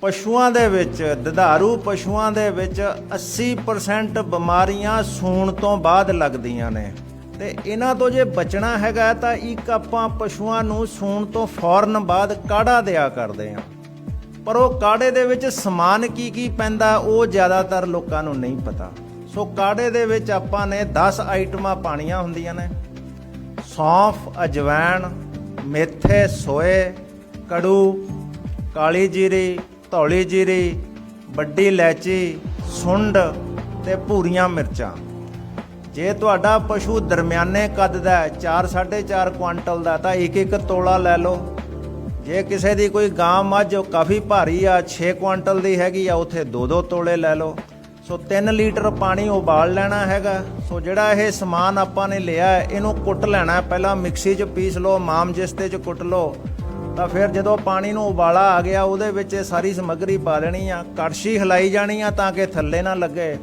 ਪਸ਼ੂਆਂ ਦੇ ਵਿੱਚ, ਦੁਧਾਰੂ ਪਸ਼ੂਆਂ ਦੇ ਵਿੱਚ 80% ਬਿਮਾਰੀਆਂ ਸੂਣ ਤੋਂ ਬਾਅਦ ਲੱਗਦੀਆਂ ਨੇ। ਤੇ ਇਹਨਾਂ ਤੋਂ ਜੇ ਬਚਣਾ ਹੈਗਾ ਤਾਂ ਇੱਕ ਆਪਾਂ ਪਸ਼ੂਆਂ ਨੂੰ ਸੂਣ ਤੋਂ ਫੌਰਨ ਬਾਅਦ ਕਾੜਾ ਦਿਆ ਕਰਦੇ ਹਾਂ। ਪਰ ਉਹ ਕਾੜੇ ਦੇ ਵਿੱਚ ਸਮਾਨ ਕੀ ਕੀ ਪੈਂਦਾ ਉਹ ਜ਼ਿਆਦਾਤਰ ਲੋਕਾਂ ਨੂੰ ਨਹੀਂ ਪਤਾ। ਸੋ ਕਾੜੇ ਦੇ ਵਿੱਚ ਆਪਾਂ ਨੇ 10 ਆਈਟਮਾਂ ਪਾਣੀਆਂ ਹੁੰਦੀਆਂ ਨੇ। ਸੌਂਫ ਅਜਵਾਇਣ ਮੇਥੇ, ਸੋਏ, ਕੜੂ, ਕਾਲੀ ਜੀਰੀ ਧੌਲੀ ਜੀਰੀ, ਵੱਡੀ ਇਲਾਇਚੀ, ਸੁੰਡ ਤੇ ਭੂਰੀਆਂ ਮਿਰਚਾਂ। ਜੇ ਤੁਹਾਡਾ ਪਸ਼ੂ ਦਰਮਿਆਨੇ ਕੱਦ ਦਾ ਹੈ 4 4.5 ਕੁਆਂਟਲ ਦਾ, ਤਾਂ ਇੱਕ ਇੱਕ ਤੋਲਾ ਲੈ ਲਓ। ਜੇ ਕਿਸੇ ਦੀ ਕੋਈ ਗਾਂ ਮੱਝ ਕਾਫੀ ਭਾਰੀ ਆ 6 ਕੁਆਂਟਲ ਦੀ ਹੈਗੀ ਆ, ਉੱਥੇ 2-2 ਤੋਲੇ ਲੈ ਲਓ। ਸੋ 3 ਲੀਟਰ ਪਾਣੀ ਉਬਾਲ ਲੈਣਾ ਹੈਗਾ। ਸੋ ਜਿਹੜਾ ਇਹ ਸਮਾਨ ਆਪਾਂ ਨੇ ਲਿਆ, ਇਹਨੂੰ ਕੁੱਟ ਲੈਣਾ। ਪਹਿਲਾਂ ਮਿਕਸੀ 'ਚ ਪੀਸ ਲਓ, ਮਾਮਜਿਸਤੇ 'ਚ ਕੁੱਟ ਲਓ। ਤਾਂ ਫਿਰ ਜਦੋਂ ਪਾਣੀ ਨੂੰ ਉਬਾਲਾ ਆ ਗਿਆ, ਉਹਦੇ ਵਿੱਚ ਇਹ ਸਾਰੀ ਸਮੱਗਰੀ ਪਾ ਲੈਣੀ ਆ, ਕੜਛੀ ਹਿਲਾਈ ਜਾਣੀ ਆ ਤਾਂ ਕਿ ਥੱਲੇ ਨਾ ਲੱਗੇ।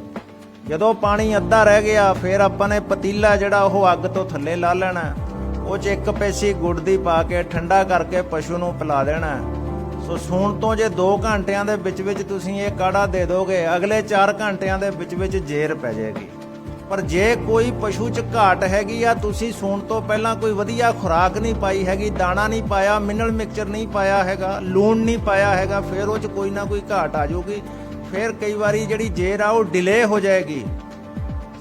ਜਦੋਂ ਪਾਣੀ ਅੱਧਾ ਰਹਿ ਗਿਆ, ਫਿਰ ਆਪਾਂ ਨੇ ਪਤੀਲਾ ਜਿਹੜਾ ਉਹ ਅੱਗ ਤੋਂ ਥੱਲੇ ਲਾ ਲੈਣਾ। ਉਹ 'ਚ ਇੱਕ ਪੈਸੀ ਗੁੜ ਦੀ ਪਾ ਕੇ ਠੰਡਾ ਕਰਕੇ ਪਸ਼ੂ ਨੂੰ ਪਿਲਾ ਦੇਣਾ। ਸੋ ਸੂਣ ਤੋਂ ਜੇ 2 ਘੰਟਿਆਂ ਦੇ ਵਿੱਚ ਵਿੱਚ ਤੁਸੀਂ ਇਹ ਕਾੜਾ ਦੇ ਦੋਗੇ, ਅਗਲੇ 4 ਘੰਟਿਆਂ ਦੇ ਵਿੱਚ ਵਿੱਚ ਜੇਰ ਪੈ ਜਾਏਗੀ। ਪਰ ਜੇ ਕੋਈ ਪਸ਼ੂ 'ਚ ਘਾਟ ਹੈਗੀ ਆ, ਤੁਸੀਂ ਸੂਣ ਤੋਂ ਪਹਿਲਾਂ ਕੋਈ ਵਧੀਆ ਖੁਰਾਕ ਨਹੀਂ ਪਾਈ ਹੈਗੀ, ਦਾਣਾ ਨਹੀਂ ਪਾਇਆ, ਮਿਨਰਲ ਮਿਕਸਚਰ ਨਹੀਂ ਪਾਇਆ ਹੈਗਾ, ਲੂਣ ਨਹੀਂ ਪਾਇਆ ਹੈਗਾ, ਫਿਰ ਉਹ 'ਚ ਕੋਈ ਨਾ ਕੋਈ ਘਾਟ ਆ ਜਾਊਗੀ। ਫਿਰ ਕਈ ਵਾਰੀ ਜਿਹੜੀ ਜੇਰ ਆ, ਉਹ ਡਿਲੇ ਹੋ ਜਾਏਗੀ।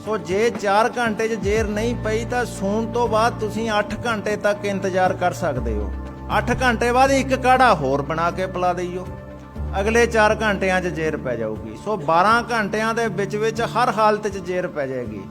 ਸੋ ਜੇ 4 ਘੰਟੇ 'ਚ ਜੇਰ ਨਹੀਂ ਪਈ, ਤਾਂ ਸੂਣ ਤੋਂ ਬਾਅਦ ਤੁਸੀਂ 8 ਘੰਟੇ ਤੱਕ ਇੰਤਜ਼ਾਰ ਕਰ ਸਕਦੇ ਹੋ। 8 ਘੰਟੇ ਬਾਅਦ ਇੱਕ ਕਾੜਾ ਹੋਰ ਬਣਾ ਕੇ ਪਿਲਾ ਦਈਓ। ਅਗਲੇ 4 ਘੰਟਿਆਂ 'ਚ ਜੇਰ ਪੈ ਜਾਊਗੀ। ਸੋ 12 ਘੰਟਿਆਂ ਦੇ ਵਿੱਚ ਵਿੱਚ ਹਰ ਹਾਲਤ 'ਚ ਜੇਰ ਪੈ ਜਾਏਗੀ।